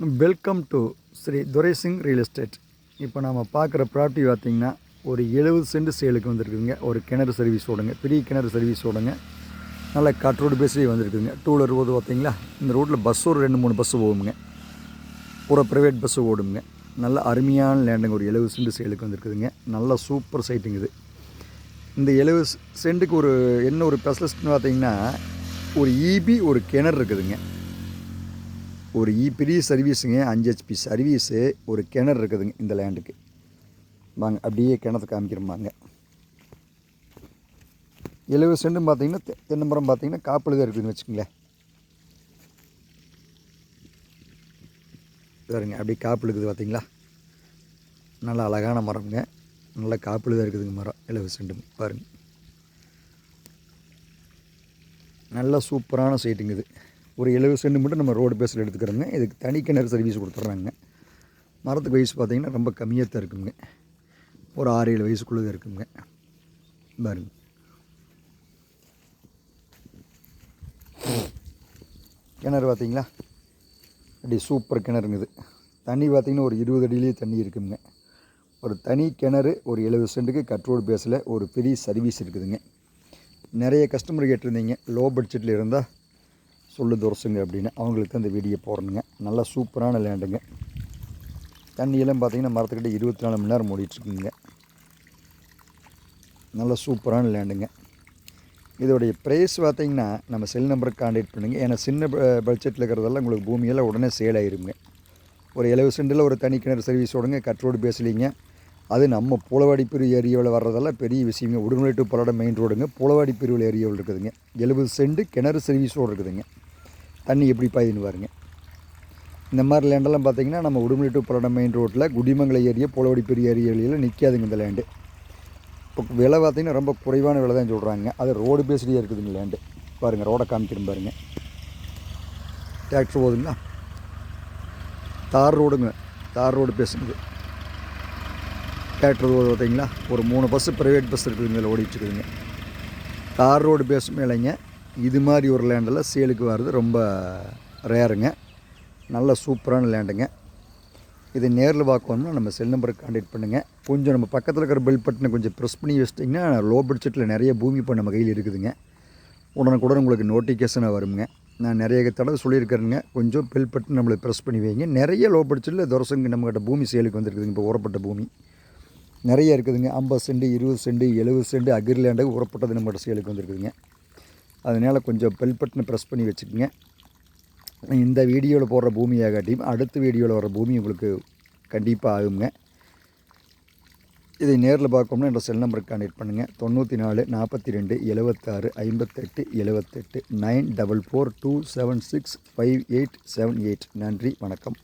Welcome to Sri Duraisingh real estate இப்போ நம்ம பார்க்குற ப்ராப்பர்ட்டி பார்த்திங்கன்னா ஒரு எழுபது சென்ட் சேலுக்கு வந்திருக்குதுங்க. ஒரு கிணறு சர்வீஸ் ஓடுங்க. பெரிய கிணறு சர்வீஸ் ஓடுங்க. நல்ல கட் ரோடு பேசி வந்திருக்குதுங்க. டூ வீலர் போது பார்த்தீங்களா இந்த ரோட்டில் பஸ் ஒரு ரெண்டு மூணு பஸ்ஸு போகுங்க பூரா ப்ரைவேட் பஸ்ஸு ஓடுங்க. நல்ல அருமையான லேண்டுங்க ஒரு எழுபது சென்ட் சேலுக்கு வந்திருக்குதுங்க. நல்ல சூப்பர் சைட்டுங்க இது. இந்த எழுபது சென்ட்டுக்கு ஒரு என்ன ஒரு ஸ்பெஷலிஸ்ட்னு பார்த்திங்கன்னா ஒரு ஈபி ஒரு கிணறு இருக்குதுங்க. ஒரு இ பெரிய சர்வீஸுங்க அஞ்சு ஹெச்பி சர்வீஸு ஒரு கிணறு இருக்குதுங்க இந்த லேண்டுக்கு. வாங்க அப்படியே கிணத்து காமிக்கிறோமாங்க எழுபது சென்ட்டும் பார்த்தீங்கன்னா தெ- தென்னை மரம் பார்த்தீங்கன்னா காப்பழுதாக தான் இருக்குதுன்னு வச்சுக்கோங்களேன். பாருங்க அப்படியே காப்பில் இருக்குது பார்த்தீங்களா? நல்ல அழகான மரம்ங்க. நல்லா காப்பில் தான் இருக்குதுங்க மரம் எழுபது சென்டும் பாருங்க. நல்ல சூப்பரான சைட்டுங்க இது. ஒரு எழுபது சென்ட் மட்டும் நம்ம ரோடு பேஸில் எடுத்துக்கிறோங்க. இதுக்கு தனி கிணறு சர்வீஸ் கொடுத்துட்றாங்க. மரத்துக்கு வயசு பார்த்தீங்கன்னா ரொம்ப கம்மியாக தான் இருக்குங்க. ஒரு ஆறு ஏழு வயசுக்குள்ளே தான் இருக்குங்க. பாருங்க. கிணறு பார்த்தீங்களா? அப்படி சூப்பர் கிணறுங்குது தண்ணி பார்த்திங்கன்னா ஒரு இருபது அடியிலேயே தண்ணி இருக்குங்க. ஒரு தனி கிணறு ஒரு எழுபது சென்ட்டுக்கு கட்ரோடு பேஸில் ஒரு பெரிய சர்வீஸ் இருக்குதுங்க. நிறைய கஸ்டமர் கேட்டிருந்தீங்க. லோ பட்ஜெட்டில் இருந்தால் சொல்லு துரசுங்க அப்படின்னு. அவங்களுக்கு அந்த வீடியோ போடணுங்க. நல்லா சூப்பரான லேண்டுங்க. தண்ணியெல்லாம் பார்த்திங்கன்னா மரத்துக்கிட்ட இருபத்தி நாலு மணி நேரம் மூடிட்டுருக்குங்க நல்லா சூப்பரான லேண்டுங்க. இதோடைய ப்ரைஸ் பார்த்திங்கன்னா நம்ம செல் நம்பருக்கு காண்டாக்ட் பண்ணுங்கள் ஏன்னா சின்ன பட்ஜெட்டில் இருக்கிறதெல்லாம் உங்களுக்கு பூமியெல்லாம் உடனே சேல் ஆயிருங்க. ஒரு எழுபது சென்டில் ஒரு தனி கிணறு சர்வீஸ் விடுங்க கட் ரோடு பேசலிங்க. அது நம்ம பூலவாடி பிரிவு ஏரியாவில் வர்றதெல்லாம் பெரிய விஷயங்க. உடுமலை டு பல்லடம் மெயின் ரோடுங்க புலவாடி பிரிவில் ஏரியாவில் இருக்குதுங்க. எழுபது சென்ட் கிணறு சர்வீஸோடு இருக்குதுங்க. தண்ணி எப்படி பாயுதுன்னு பாருங்க. இந்த மாதிரி லேண்டெல்லாம் பார்த்தீங்கன்னா நம்ம உடுமலை டு பல்லடம் மெயின் ரோட்டில் குடிமங்கலம் ஏரியா புலவடி பெரிய ஏரியாவில் நிற்காதுங்க இந்த லேண்டு இப்போ விலை பார்த்தீங்கன்னா ரொம்ப குறைவான விலை தான் சொல்கிறாங்க அது ரோடு பேஸ்லேயே இருக்குதுங்க லேண்டு பாருங்கள் ரோடை காமிக்கிறேன் பாருங்கள் டிராக்டர் போதுங்களா தார் ரோடுங்க. தார் ரோடு பேசுனது. டிராக்டர் போது பார்த்தீங்களா? ஒரு மூணு பஸ்ஸு ப்ரைவேட் பஸ் இருக்குதுங்க இதில் ஓடிட்டுருக்குதுங்க தார் ரோடு பேஸ் மேலேங்க இது மாதிரி ஒரு லேண்டில் சேலுக்கு வர்றது ரொம்ப ரேருங்க. நல்ல சூப்பரான லேண்டுங்க. இதை நேரில் பார்க்கணும்னா நம்ம செல் நம்பருக்கு கான்டாக்ட் பண்ணுங்கள் கொஞ்சம் நம்ம பக்கத்தில் இருக்கிற பெல் பட்டனை கொஞ்சம் ப்ரெஸ் பண்ணி வச்சிட்டிங்கன்னா லோ பட்ஜெட்டில் நிறைய பூமி இப்போ நம்ம கையில் இருக்குதுங்க. உடனுக்குடன் உங்களுக்கு நோட்டிஃபிகேஷனாக வருங்க. நான் நிறைய தடவை சொல்லியிருக்கிறேங்க கொஞ்சம் பெல் பட்டன் நம்மளை ப்ரெஸ் பண்ணி வைங்க. நிறைய லோ பட்ஜெட்டில் துரசங்க நம்மகிட்ட பூமி சேலுக்கு வந்துருக்குதுங்க. இப்போ உரப்பட்ட பூமி. நிறைய இருக்குதுங்க. ஐம்பது சென்ட் இருபது சென்ட் எழுபது சென்ட் அக்ரிலேண்டுக்கு உரப்பட்டது நம்மகிட்ட சேலுக்கு வந்துருக்குதுங்க. அதனால் கொஞ்சம் பெல் பட்டனை ப்ரெஸ் பண்ணி வச்சுக்கோங்க. இந்த வீடியோவில் போடுற பூமியாகாட்டியும் அடுத்த வீடியோவில் வர பூமி உங்களுக்கு கண்டிப்பாக ஆகுங்க. இதை நேரில் பார்க்கணும்னா என்னோட செல் நம்பருக்கு கான்டெக்ட் பண்ணுங்கள் தொண்ணூற்றி நாலு நாற்பத்தி ரெண்டு எழுபத்தாறு ஐம்பத்தெட்டு எழுபத்தெட்டு nine double four two seven six five eight seven eight நன்றி வணக்கம்.